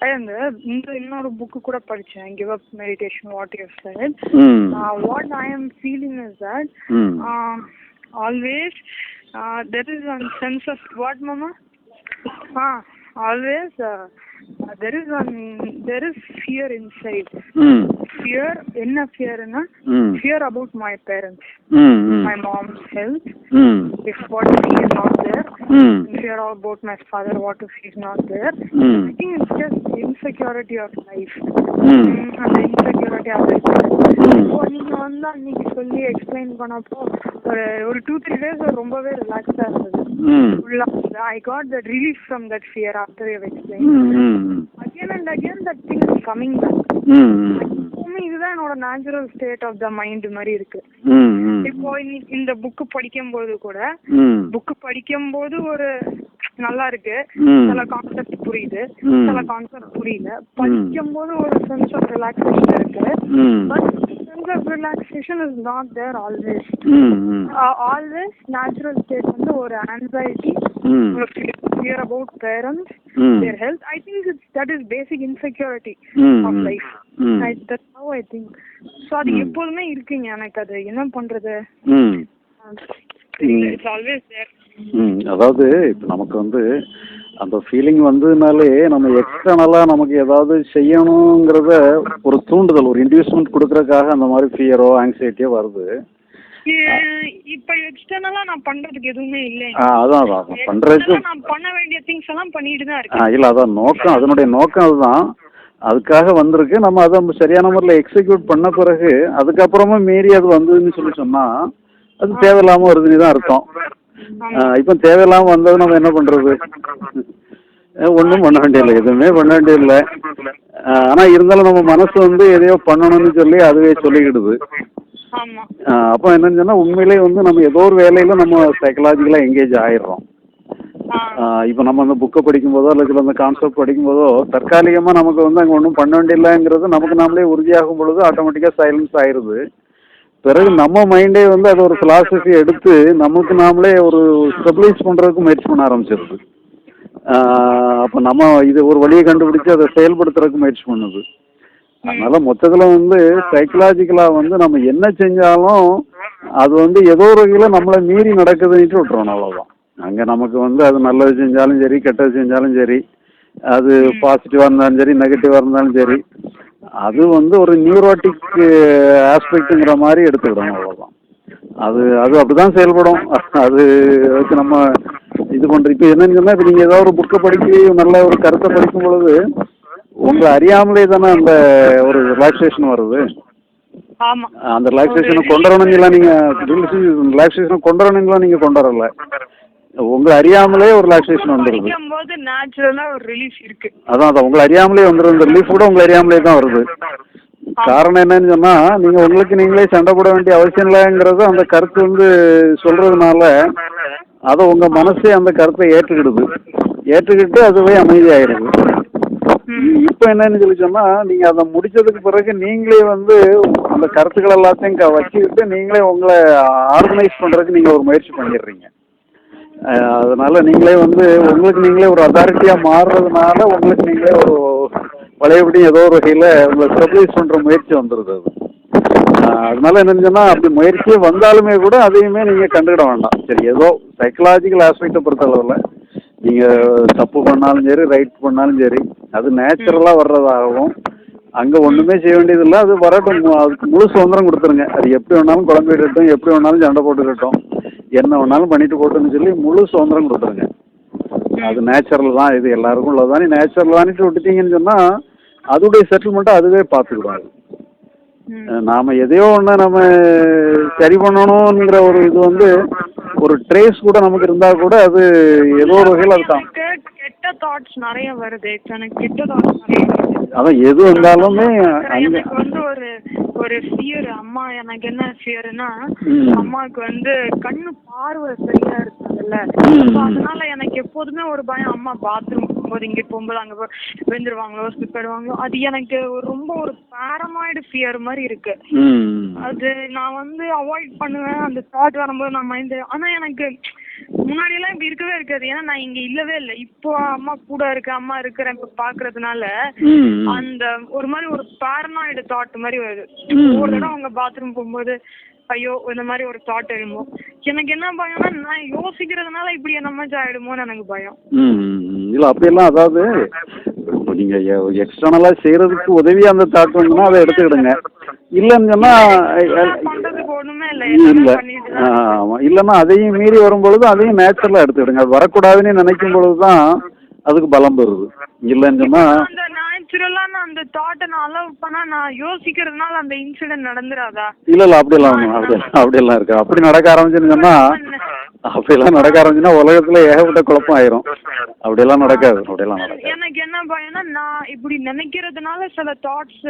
அந்த இந்த இன்னொரு புக்கு கூட படிச்சேன். Give up meditation what you said hmm. What I am feeling is that hmm. Always there is one sense of what மாமா ஆ always there is one there is fear inside hmm fear என்ன ஃபியர்னா ம் fear about my parents ம் ம் my mom's health. ம் if what if he is not there? ம் fear about my father what if he's not there? ம் i think it's just insecurity of life. ம் Mm, அந்த insecurity of life. ம். இப்போ நீங்க வந்து அன்னைக்கு சொல்லி எக்ஸ்பிளைன் பண்ணப்போ ஒரு ஒரு டூ த்ரீ டேஸ் ரொம்பவே ரிலாக்ஸா இருந்தது. ம் ஃபுல்லா I got that relief from that fear after you explain hmm hmm again and again that thing is coming back hmm hmm எப்பவுமே இதுதான் என்னோட natural state of the mind மாதிரி இருக்கு. இப்போ இந்த புக்கு படிக்கும்போது கூட ம். புக்கு படிக்கும்போது ஒரு நல்லா இருக்கு. சில கான்செப்ட் புரியுது. சில கான்செப்ட் புரியல. படிக்கும்போது ஒரு சென்ஸ் ஆஃப் ரிலாக்ஸேஷன் இருக்கு. But sense of relaxation is not there always always natural state வந்து ஒரு anxiety fear about parents their health I think that is basic insecurity of life I think so அது. எப்போதுமே இருக்குங்க எனக்கு அது. என்ன பண்றது? ம். இட்ஸ் ஆல்வேஸ் தேர் ம். அதாவது இப்போ நமக்கு வந்து அந்த ஃபீலிங் வந்ததுனாலே நம்ம எக்ஸ்டர்னலாக நமக்கு ஏதாவது செய்யணுங்கிறத ஒரு தூண்டுதல் ஒரு இன்டியூஸ்மெண்ட் கொடுக்கறதுக்காக அந்த மாதிரி ஃபியரோ ஆங்ஸைட்டியோ வருது. இப்ப எக்ஸ்டர்னலா நான் பண்றதுக்கு எதுவுமே இல்லை அதான் அதான். External நான் பண்ண வேண்டிய திங்ஸ் எல்லாம் பண்ணிட்டு தான் இருக்கேன். இல்லை அதான் நோக்கம். அதனுடைய நோக்கம் அதுதான். அதுக்காக வந்திருக்கு. நம்ம அதை நம்ம சரியான முறையில் எக்ஸிக்யூட் பண்ண பிறகு அதுக்கப்புறமா மீறி அது வந்ததுன்னு சொல்லி சொன்னால் அது தேவையில்லாமல் வருதுன்னு தான் அர்த்தம். இப்போ தேவையில்லாமல் வந்தது நம்ம என்ன பண்ணுறது ஒன்றும் பண்ண வேண்டியதில்லை. எதுவுமே பண்ண வேண்டியதில்லை. ஆனால் இருந்தாலும் நம்ம மனசு வந்து எதையோ பண்ணணும்னு சொல்லி அதுவே சொல்லிக்கிடுது. அப்போ என்னன்னு சொன்னால் உண்மையிலேயே வந்து நம்ம ஏதோ ஒரு வேலையில் நம்ம சைக்கலாஜிக்கலாக எங்கேஜ் ஆயிடுறோம். ஆ இப்போ நம்ம அந்த புக்கை படிக்கும்போதோ அல்லது சில அந்த கான்செப்ட் படிக்கும்போதோ தற்காலிகமாக நமக்கு வந்து அங்கே ஒன்றும் பண்ண வேண்டியதில்லைங்கிறது நமக்கு நாமளே உறுதியாகும் பொழுது ஆட்டோமேட்டிக்காக சைலன்ஸ் ஆயிடுது பிறகு நம்ம மைண்டே வந்து அது ஒரு ஃபிலாசபி எடுத்து நமக்கு நாமளே ஒரு ஸ்டெபிளைஸ் பண்ணுறதுக்கு முயற்சி பண்ண ஆரம்பிச்சிருது. அப்போ நம்ம இது ஒரு வழியை கண்டுபிடிச்சு அதை செயல்படுத்துறதுக்கு முயற்சி பண்ணுது. அதனால மொத்தத்தில் வந்து சைக்கலாஜிக்கலாக வந்து நம்ம என்ன செஞ்சாலும் அது வந்து ஏதோ ஒரு வகையில் நம்மளை மீறி நடக்குதுன்ட்டு விட்டுறோம் அவ்வளோதான் அங்கே நமக்கு வந்து அது நல்லது செஞ்சாலும் சரி கெட்டது செஞ்சாலும் சரி அது பாசிட்டிவாக இருந்தாலும் சரி நெகட்டிவாக இருந்தாலும் சரி அது வந்து ஒரு நியூரோட்டிக் ஆஸ்பெக்ட்டுங்கிற மாதிரி எடுத்துக்கிடணும் அவ்வளோதான் அது அது அப்படிதான் செயல்படும். அது அதுக்கு நம்ம இது பண்ணுற இப்போ என்னன்னு சொன்னால் இப்போ நீங்கள் ஏதாவது ஒரு புக்கை படிக்க நல்ல ஒரு கருத்தை படிக்கும் பொழுது உங்களை அறியாமலே தானே அந்த ஒரு ரிலாக்ஸேஷன் வருது. அந்த ரிலாக்ஸேஷனை கொண்டு வரணுங்களா நீங்கள் ரிலாக்ஸேஷனை கொண்டு வரணுங்களா நீங்கள் கொண்டு வரல. உங்களை அறியாமலே ஒரு ரிலாக்ஸேஷன் நேச்சுரலா ஒரு ரிலீஃப் இருக்கு. அதான் அதான். உங்களை அறியாமலே வந்துடும் இந்த ரிலீஃப் கூட உங்களை அறியாமலே தான் வருது. காரணம் என்னன்னு சொன்னா நீங்க உங்களுக்கு நீங்களே சண்டை போட வேண்டிய அவசியம் இல்லைங்கிறது அந்த கருத்து வந்து சொல்றதுனால அதை உங்க மனசே அந்த கருத்தை ஏற்றுக்கிடுது. ஏற்றுக்கிட்டு அதுவே அமைதியாயிருது இப்போ என்னன்னு சொல்லி சொன்னா நீங்க அதை முடிச்சதுக்கு பிறகு நீங்களே வந்து அந்த கருத்துக்கள் எல்லாத்தையும் வச்சுக்கிட்டு நீங்களே உங்களை ஆர்கனைஸ் பண்றதுக்கு நீங்க ஒரு முயற்சி பண்ணிடுறீங்க. அதனால நீங்களே வந்து உங்களுக்கு நீங்களே ஒரு அத்தாரிட்டியா மாறுறதுனால உங்களுக்கு நீங்களே ஒரு பழையபடி ஏதோ ஒரு வகையில உங்களை ஸ்டெபிளைஸ் பண்ற முயற்சி வந்துருது அது. அதனால என்னன்னு அப்படி முயற்சியே வந்தாலுமே கூட அதையுமே நீங்க கண்டுக்கிட வேண்டாம். சரி ஏதோ சைக்கலாஜிக்கல் ஆஸ்பெக்டை பொறுத்தளவில் நீங்க தப்பு பண்ணாலும் சரி ரைட் பண்ணாலும் சரி அது நேச்சுரலா வர்றதாகவும் அங்க ஒண்ணுமே செய்ய வேண்டியதில்லை. அது வரட்டும் அதுக்கு முழு சுதந்திரம் கொடுத்துருங்க. அது எப்படி வேணாலும் குழம்பிடட்டும் எப்படி வேணாலும் சண்டை போட்டுக்கட்டும். என்ன வேணாலும் பண்ணிட்டு போட்டுன்னு சொல்லி முழு சுதந்திரம் கொடுத்துருங்க. அது நேச்சுரல் தான் இது எல்லாருக்கும் உள்ளதானே நேச்சுரல் தானிட்டு விட்டுட்டீங்கன்னு சொன்னா அதோடைய செட்டில்மெண்ட்டை அதுவே பார்த்துக்கிடும் அது. நாம எதையோ ஒன்று நம்ம சரி பண்ணணுங்கிற ஒரு இது வந்து ஒரு ட்ரேஸ் கூட நமக்கு இருந்தா கூட அது ஏதோ ஒரு வகையில் அது தான் எனக்கு கெட்ட தாட்ஸ் நிறைய வருது. எனக்கு கெட்ட தாட்ஸ் நிறைய வருது. அதான் எது வந்தாலுமே எனக்கு வந்து ஒரு ஒரு ஃபியர் அம்மா எனக்கு என்ன ஃபியர்னா. அம்மாவுக்கு வந்து கண்ணு பார்வை சரியா. So அதனால எனக்கு எப்போதுமே ஒரு பயம் அம்மா பாத்ரூம் போகும்போது இங்க போகும்போது அங்க விழுந்துருவாங்களோ ஸ்லிப் ஆயிடுவாங்களோ அது எனக்கு ஒரு ரொம்ப ஒரு பேரமாய்டு ஃபியர் மாதிரி இருக்கு. அது நான் வந்து அவாய்ட் பண்ணுவேன். அந்த தாட் வரும்போது நான் மைண்ட் ஆனா எனக்கு முன்னாடி எல்லாம் இப்படி இருக்கவே இருக்காது. ஏன்னா நான் இங்க இல்லவே இல்லை. இப்போ அம்மா கூட இருக்கு அம்மா இருக்கிறேன் இப்ப பாக்குறதுனால அந்த ஒரு மாதிரி ஒரு பேரனாய்டு தாட் மாதிரி வருது. ஒரு தடவை அவங்க பாத்ரூம் போகும்போது ஐயோ இந்த மாதிரி ஒரு தாட் எழும்போம். எனக்கு என்ன பயம்னா நான் யோசிக்கிறதுனால இப்படி என்ன மாதிரி ஆயிடுமோன்னு எனக்கு பயம். இல்லை அப்படியெல்லாம் அதாவது இப்போ நீங்கள் எக்ஸ்டர்னலாக செய்கிறதுக்கு உதவியாக அந்த தாட் வந்துன்னா அதை எடுத்துக்கிடுங்க. இல்லைன்னு ஒண்ணுமே இல்ல. ஆமாம் இல்லைன்னா அதையும் மீறி வரும்பொழுது அதையும் நேச்சுரலாக எடுத்துக்கிடுங்க. அது வரக்கூடாதுன்னு நினைக்கும் பொழுது தான் அதுக்கு பலம் பெறுது. இல்லைன்னு சொன்னால் அந்த நேச்சுரலா நான் அந்த தாட்டை நான் அலோவ் பண்ணா நான் யோசிக்கிறதுனால அந்த இன்சிடென்ட் நடந்துராதா? இல்லை இல்லை அப்படியெல்லாம் ஒன்றும் அப்படியெல்லாம் அப்படியெல்லாம் இருக்கு. அப்படி நடக்க ஆரம்பிச்சுன்னு சொன்னால் அப்படியெல்லாம் நடக்க ஆரம்பிச்சுன்னா உலகத்தில் ஏகப்பட்ட குழப்பம் ஆயிரும் அப்படியெல்லாம் நடக்காது அப்படியெல்லாம் நடக்காது. எனக்கு என்ன பயம்னா நான் இப்படி நினைக்கிறதுனால சில தாட்ஸ்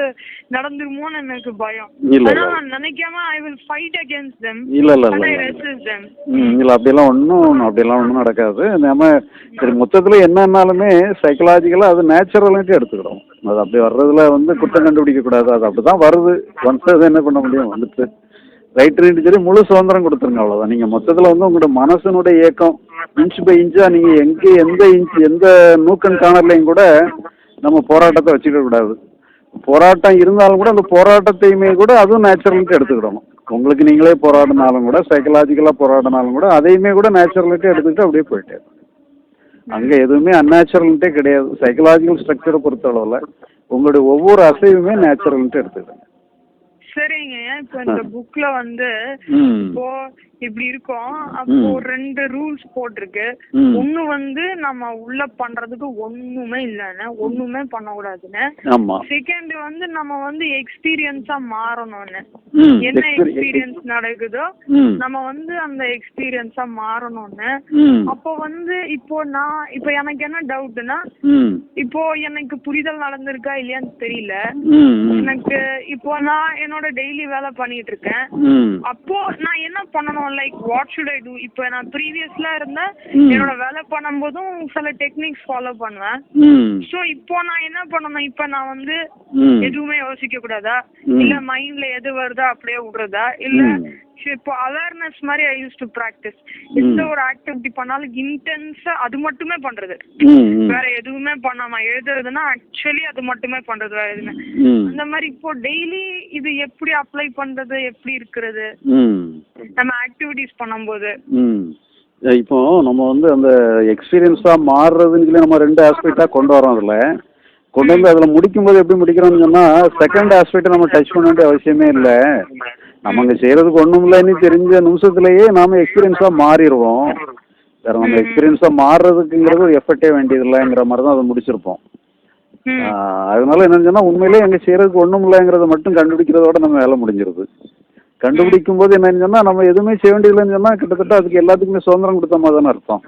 நடந்துருமோன்னு எனக்கு பயம். இல்ல. நான் நினைக்காம I will fight against them. இல்லை இல்லை இல்லை இல்லை. அப்படியெல்லாம் ஒன்றும் அப்படியெல்லாம் ஒன்றும் நடக்காது. நம்ம சரி மொத்தத்தில் என்னன்னாலுமே சைக்கலாஜிக்கலாக அது நேச்சுரல்ட்டு எடுத்துக்கிறோம். அது அப்படி வர்றதுல வந்து குற்றம் கண்டுபிடிக்க கூடாது. அது அப்படி தான் வருது. ஒன்ஸ் அது என்ன பண்ண முடியும்? வந்துட்டு ரைட்டு சரி முழு சுதந்திரம் கொடுத்துருங்க அவ்வளோதான் நீங்கள் மொத்தத்தில் வந்து உங்களோட மனசனுடைய இயக்கம் இன்ச் பை இன்ச்சாக நீங்கள் எங்கே எந்த இன்ச் எந்த நூக்கன் காணர்லையும் கூட நம்ம போராட்டத்தை வச்சுக்க கூடாது. போராட்டம் இருந்தாலும் கூட அந்த போராட்டத்தையுமே கூட அதுவும் நேச்சுரலுக்கு எடுத்துக்கிடணும். உங்களுக்கு நீங்களே போராடினாலும் கூட சைக்கலாஜிக்கலாக போராடினாலும் கூட அதையுமே கூட நேச்சுரலுக்கு எடுத்துக்கிட்டு அப்படியே போயிட்டே அங்கே எதுவுமே அந்நேச்சுரல்ட்டே கிடையாது. சைக்கலாஜிக்கல் ஸ்ட்ரக்சரை பொறுத்தளவில் உங்களுடைய ஒவ்வொரு அசைவுமே நேச்சுரல்ட்டு எடுத்துக்கிட்டேன் சரிங்க. இப்போ இந்த புக்ல வந்து இப்போ இப்படி இருக்கும். அப்போ ரெண்டு ரூல்ஸ் போட்டிருக்கு. ஒண்ணு வந்து நம்ம உள்ள பண்றதுக்கு ஒண்ணுமே இல்லைன்னு ஒண்ணுமே பண்ணக்கூடாதுன்னு. ஆமாம் செகண்ட் வந்து நம்ம வந்து எக்ஸ்பீரியன்ஸா மாறணும்னு. என்ன எக்ஸ்பீரியன்ஸ் நடக்குதோ நம்ம வந்து அந்த எக்ஸ்பீரியன்ஸா மாறணும்னு. அப்போ வந்து இப்போ நான் இப்போ எனக்கு என்ன டவுட்னா இப்போ எனக்கு புரிதல் நடந்திருக்கா இல்லையான்னு தெரியல. எனக்கு இப்போ நான் என்னோட டெய்லி வேலை பண்ணிட்டு இருக்கேன் அப்போ நான் என்ன பண்ணணும்? Like what should I do இப்போ நான் ப்ரீவியஸ்ல இருந்தேன். என்னோட வேலை பண்ணும்போதும் சில டெக்னிக்ஸ் ஃபாலோ பண்ணுவேன். சோ இப்போ நான் என்ன பண்ணணும்? இப்போ நான் வந்து எதுவுமே யோசிக்க கூடாதா. இல்ல மைண்ட்ல எது வருதோ அப்படியே விடுறதா? இல்ல இப்போ அவேர்னஸ் மாதிரி ஐ யூஸ் டு ப்ராக்டிஸ் எந்த ஒரு ஆக்டிவிட்டி பண்ணாலும் இன்டென்ஸா அது மட்டுமே பண்றது. வேற எதுவுமே பண்ணாம எழுதுறதுன்னா ஆக்சுவலி அது மட்டுமே பண்றது வேற எதுவுமே. அந்த மாதிரி இப்போ டெய்லி இது எப்படி அப்ளை பண்றது எப்படி இருக்கிறது? நம்ம ஆக்டிவிட்டிஸ் பண்ணும்போது. இப்போ நம்ம வந்து அந்த எக்ஸ்பீரியன்ஸாக மாறுறதுன்னு நம்ம ரெண்டு ஆஸ்பெக்டாக கொண்டு வரோம் அதில். கொண்டு வந்து அதில் முடிக்கும்போது எப்படி முடிக்கிறோம்னு சொன்னால் செகண்ட் ஆஸ்பெக்டை நம்ம டச் பண்ண வேண்டிய அவசியமே இல்லை. நம்ம அங்கே செய்கிறதுக்கு ஒன்றும் இல்லைன்னு தெரிஞ்ச நிமிஷத்துலேயே நாம எக்ஸ்பீரியன்ஸாக மாறிடுவோம். வேறு நம்ம எக்ஸ்பீரியன்ஸாக மாறுறதுக்குங்கிறது ஒரு எஃபர்ட்டே வேண்டியதில்லைங்கிற மாதிரி தான் அதை முடிச்சிருப்போம். அதனால என்னன்னு சொன்னா உண்மையிலேயே அங்கே செய்யறதுக்கு ஒன்றும் இல்லைங்கிறத மட்டும் கண்டுபிடிக்கிறதோட நம்ம வேலை முடிஞ்சிருது. கண்டுபிடிக்கும் போது என்னன்னு சொன்னா நம்ம எதுவுமே செய்ய வேண்டியதில்லைன்னு சொன்னா கிட்டத்தட்ட அதுக்கு எல்லாத்துக்குமே சுதந்திரம் கொடுத்த மாதிரி தானே அர்த்தம்.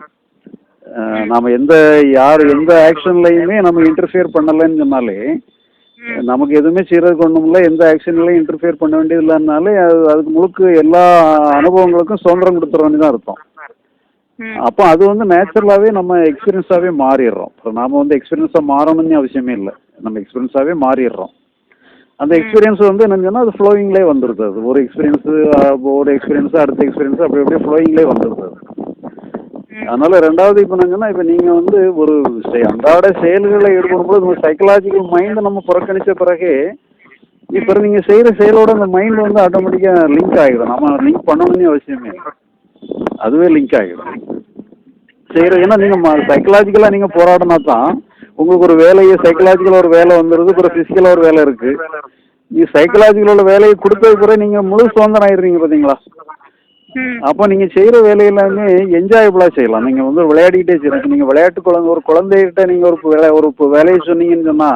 நாம எந்த யார் எந்த ஆக்ஷன்லையுமே நம்ம இன்டர்ஃபியர் பண்ணலைன்னு சொன்னாலே நமக்கு எதுவுமே செய்யறதுக்கு ஒன்றும் இல்லை. எந்த ஆக்ஷன்லையும் இன்டர்ஃபியர் பண்ண வேண்டியது இல்லைன்னாலே அது அதுக்கு முழுக்க எல்லா அனுபவங்களுக்கும் சுதந்திரம் கொடுத்துறோன்னு தான் அர்த்தம். ம். அப்போ அது வந்து நேச்சுரலாகவே நம்ம எக்ஸ்பீரியன்ஸாகவே மாறிடுறோம். இப்போ நாம வந்து எக்ஸ்பீரியன்ஸாக மாறணும்னு அவசியமே இல்லை. நம்ம எக்ஸ்பீரியன்ஸாகவே மாறிடுறோம். அந்த எக்ஸ்பீரியன்ஸ் வந்து என்னன்னு அது ஃப்ளோயிங்லேயே வந்துடுது அது ஒரு எக்ஸ்பீரியன்ஸு ஒரு எக்ஸ்பீரியன்ஸ் அடுத்த எக்ஸ்பீரியன்ஸ் அப்படி அப்படியே ஃப்ளோயிங்லேயே வந்துடுது அதனால ரெண்டாவது இப்போ நாங்கன்னா இப்போ நீங்க வந்து ஒரு செ- அன்றாட செயல்களை ஈடுபடும்போது உங்க சைக்கலாஜிக்கல் மைண்டை நம்ம புறக்கணிச்ச பிறகு இப்போ நீங்க செய்யற செயலோட அந்த மைண்ட் வந்து ஆட்டோமேட்டிக்கா லிங்க் ஆகிடும். நம்ம லிங்க் பண்ணணும்னு அவசியமே இல்லை. அதுவே லிங்க் ஆகிடும். செய்யற ஏன்னா நீங்க சைக்கலாஜிக்கலா நீங்க போராடினா தான் உங்களுக்கு ஒரு வேலையை சைக்கலாஜிக்கலா ஒரு வேலை வந்துருது அப்புறம் பிசிக்கலா ஒரு வேலை இருக்கு. நீ சைக்கலாஜிக்கல் உள்ள வேலையை கொடுத்தது பிறகு நீங்க முழு சுதந்திரம் ஆயிடுறீங்க பாத்தீங்களா? அப்போ நீங்க செய்யற வேலையெல்லாமே என்ஜாயபிளா செய்யலாம். நீங்க வந்து விளையாடிக்கிட்டே செய்யலாம். நீங்க விளையாட்டு குழந்தை ஒரு குழந்தைகிட்ட நீங்க ஒரு வேலை ஒரு வேலையை சொன்னீங்கன்னு சொன்னா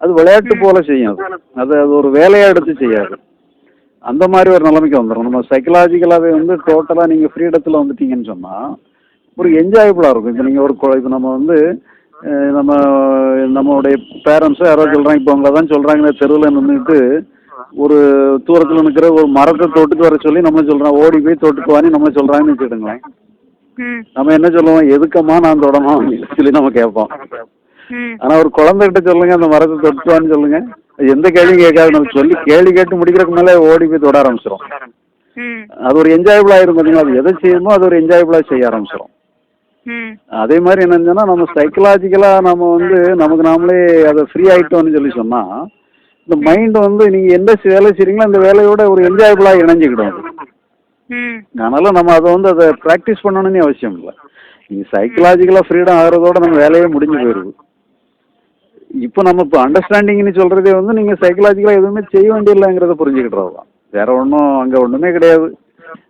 அது விளையாட்டு போல செய்யும். அது. அது ஒரு வேலையா எடுத்து செய்யாது. அந்த மாதிரி ஒரு நிலைமைக்கு வந்துடும் நம்ம சைக்கலாஜிக்கலாகவே வந்து டோட்டலாக நீங்கள் ஃப்ரீடத்தில் வந்துட்டீங்கன்னு சொன்னால் ஒரு என்ஜாயபுளாக இருக்கும். இப்போ நீங்கள் ஒரு இப்போ நம்ம வந்து நம்ம நம்மளுடைய பேரண்ட்ஸோ யாரோ சொல்கிறாங்க இப்போ அவங்க தான் சொல்கிறாங்க தெருவில் நின்றுட்டு ஒரு தூரத்தில் நிற்கிற ஒரு மரத்தை தொட்டுக்கு வர சொல்லி நம்ம சொல்கிறோம் ஓடி போய் தொட்டுக்கு வான்னு நம்ம சொல்கிறாங்கன்னு வச்சுக்கிடுங்களேன். நம்ம என்ன சொல்லுவோம்? எதுக்கம்மா நான் தொடமா அப்படின்னு சொல்லி நம்ம கேட்போம். ம். ஆனால் ஒரு குழந்தைகிட்ட சொல்லுங்க அந்த மரத்தை தொட்டுவான்னு சொல்லுங்க. எந்த கேள்வியும் கேட்காது. நம்ம சொல்லி கேள்வி கேட்டு முடிக்கிறதுக்கு மேலே ஓடி போய் தொட ஆரம்பிச்சிடும் அது ஒரு என்ஜாயபிளாக இருக்கும் பார்த்தீங்களா அது எதை செய்யுமோ அது ஒரு என்ஜாயபிளாக செய்ய ஆரம்பிச்சிடும் அதே மாதிரி என்னன்னா நம்ம சைக்கலாஜிக்கலாக நம்ம வந்து நமக்கு நாமளே அதை ஃப்ரீ ஆகிட்டோம்னு சொல்லி சொன்னால் இந்த மைண்ட் வந்து நீங்கள் எந்த வேலை செய்கிறீங்களோ அந்த வேலையோட ஒரு என்ஜாயபிளாக இணைஞ்சிக்கிடும் அதனால நம்ம அதை வந்து அதை ப்ராக்டிஸ் பண்ணணும்னு அவசியம் இல்லை. நீங்கள் சைக்கலாஜிக்கலாக ஃப்ரீடம் ஆகிறதோட நம்ம வேலையே முடிஞ்சு போயிடுது இப்போ நம்ம இப்போ அண்டர்ஸ்டாண்டிங்னு சொல்கிறதே வந்து நீங்கள் சைக்கலாஜிக்கலாக எதுவுமே செய்ய வேண்டியதில்லைங்கிறத புரிஞ்சுக்கிட்டது தான். வேற ஒன்றும் அங்கே ஒன்றுமே கிடையாது.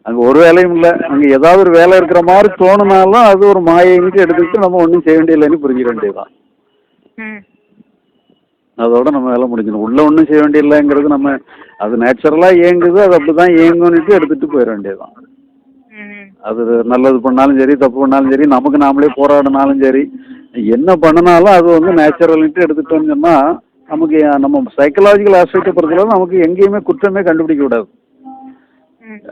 அங்கே ஒரு வேலையும் இல்லை. அங்கே ஏதாவது ஒரு வேலை இருக்கிற மாதிரி தோணுனாலும் அது ஒரு மாயைன்ட்டு எடுத்துக்கிட்டு நம்ம ஒன்றும் செய்ய வேண்டியதில்லைன்னு புரிஞ்சுக்க வேண்டியதுதான். அதோட நம்ம வேலை முடிஞ்சிடும் உள்ள ஒன்றும் செய்ய வேண்டியதில்லைங்கிறது நம்ம அது நேச்சுரலாக இயங்குது அது அப்படி தான் இயங்குன்னுட்டு எடுத்துகிட்டு போயிட வேண்டியதுதான். அது நல்லது பண்ணாலும் சரி தப்பு பண்ணாலும் சரி நமக்கு நாமளே போராடினாலும் சரி என்ன பண்ணினாலும் அது வந்து நேச்சுரல்ட்டு எடுத்துட்டோம்னு சொன்னால் நமக்கு நம்ம சைக்கலாஜிக்கல் ஆஸ்பெக்டை பொறுத்தளவு நமக்கு எங்கேயுமே குற்றமே கண்டுபிடிக்க கூடாது.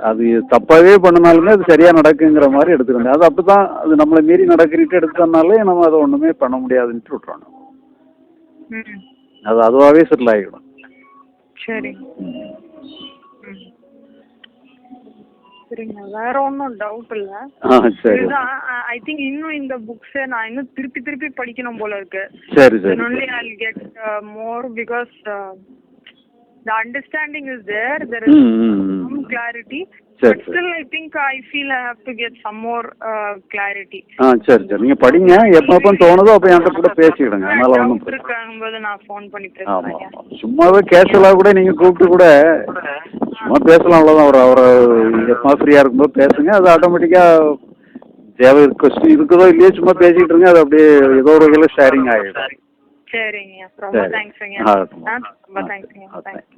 அது தப்பாகவே பண்ணினாலுமே அது சரியாக நடக்குங்கிற மாதிரி எடுத்துக்கணும். அது அப்படி தான் அது நம்மளை மீறி நடக்கிட்டு எடுத்தோம்னாலே நம்ம அதை ஒன்றுமே பண்ண முடியாதுன்ட்டு விட்டுறணும். ம் அது அதுவாகவே செட்டில் ஆகிடும் சரி ம் சரிங்க வேற ஒன்றும் டவுட் இல்லை இதுதான் ஐ திங்க் இன்னும் இந்த புக்ஸை நான் இன்னும் திருப்பி திருப்பி படிக்கணும் போல இருக்கு சரி சரி then only I'll get uh, more because uh, the understanding is there. There சரி சரி. Feel I have to get some more uh, clarity. ஆ சரி சரி. நீங்கள் படிங்க. எப்போ எப்போ தோணுதோ அப்போ என்கிட்ட கூட பேசிக்கிடுங்க. அதனால இருக்கும்போது நான் ஃபோன் பண்ணி பேசுறேன். சும்மாவே கேஷுவலாக கூட நீங்கள் கூப்பிட்டு கூட சும்மா பேசலாம் அவ்வளோதான் ஒரு அவரை எப்போ ஃப்ரீயாக இருக்கும்போது பேசுங்க. அது ஆட்டோமேட்டிக்காக தேவை கொஸ்டின் இருக்குதோ இல்லையோ சும்மா பேசிக்கிட்டு இருங்க. அது அப்படியே ஏதோ ஒரு வகையில் ஷேரிங் ஆகிடும் சரிங்க. ரொம்ப. தேங்க்ஸுங்க ஆகட்டும். ரொம்ப தேங்க்ஸுங்க தேங்க்ஸ்